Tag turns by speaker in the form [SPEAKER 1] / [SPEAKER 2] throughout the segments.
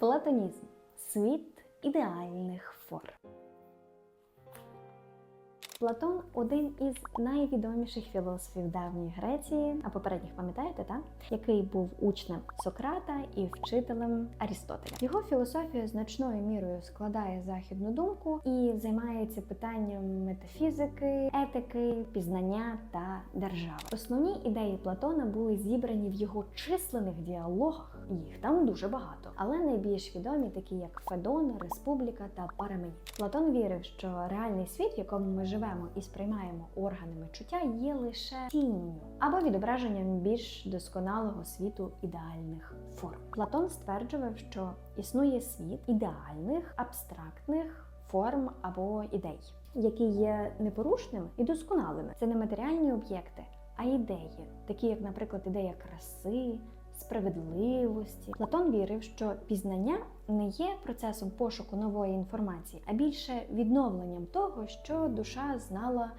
[SPEAKER 1] Платонізм світ ідеальних форм. Платон один із найвідоміших філософів давньої Греції, а попередніх пам'ятаєте, так? який був учнем Сократа і вчителем Арістотеля. Його філософія значною мірою складає західну думку і займається питанням метафізики, етики, пізнання та держави. Основні ідеї Платона були зібрані в його численних діалогах. Їх там дуже багато, але найбільш відомі такі як Федон, Республіка та Параменід. Платон вірив, що реальний світ, в якому ми живемо і сприймаємо органами чуття, є лише тінню або відображенням більш досконалого світу ідеальних форм. Платон стверджував, що існує світ ідеальних, абстрактних форм або ідей, які є непорушними і досконалими. Це не матеріальні об'єкти, а ідеї, такі як, наприклад, ідея краси. Справедливості Платон вірив, що пізнання не є процесом пошуку нової інформації, а більше відновленням того, що душа знала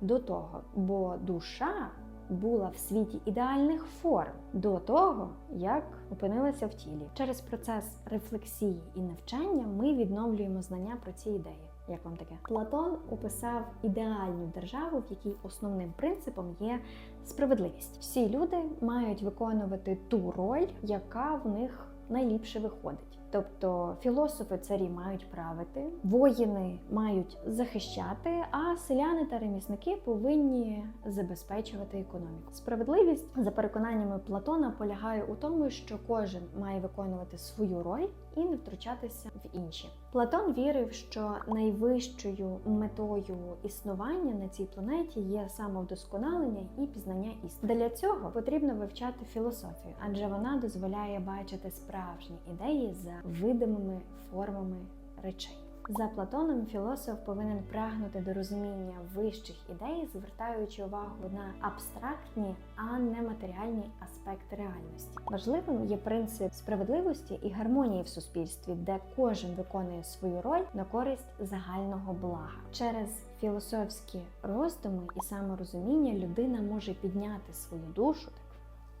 [SPEAKER 1] до того, бо душа була в світі ідеальних форм до того, як опинилася в тілі. Через процес рефлексії і навчання ми відновлюємо знання про ці ідеї. Як вам таке? Платон описав ідеальну державу, в якій основним принципом є справедливість. Всі люди мають виконувати ту роль, яка в них найліпше виходить. Тобто філософи царі мають правити, воїни мають захищати, а селяни та ремісники повинні забезпечувати економіку. Справедливість за переконаннями Платона полягає у тому, що кожен має виконувати свою роль і не втручатися в інші. Платон вірив, що найвищою метою існування на цій планеті є самовдосконалення і пізнання істини. Для цього потрібно вивчати філософію, адже вона дозволяє бачити справжні ідеї за видимими формами речей. За Платоном філософ повинен прагнути до розуміння вищих ідей, звертаючи увагу на абстрактні, а не матеріальні аспекти реальності. Важливим є принцип справедливості і гармонії в суспільстві, де кожен виконує свою роль на користь загального блага. Через філософські роздуми і саморозуміння людина може підняти свою душу.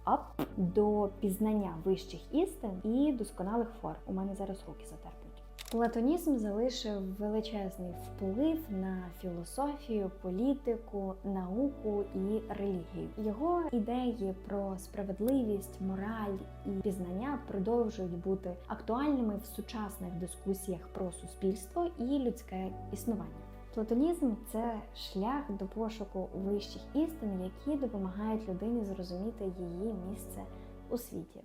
[SPEAKER 1] Оп, до пізнання вищих істин і досконалих форм. У мене зараз руки затерпнуть. Платонізм залишив величезний вплив на філософію, політику, науку і релігію. Його ідеї про справедливість, мораль і пізнання продовжують бути актуальними в сучасних дискусіях про суспільство і людське існування. Платонізм це шлях до пошуку вищих істин, які допомагають людині зрозуміти її місце у світі.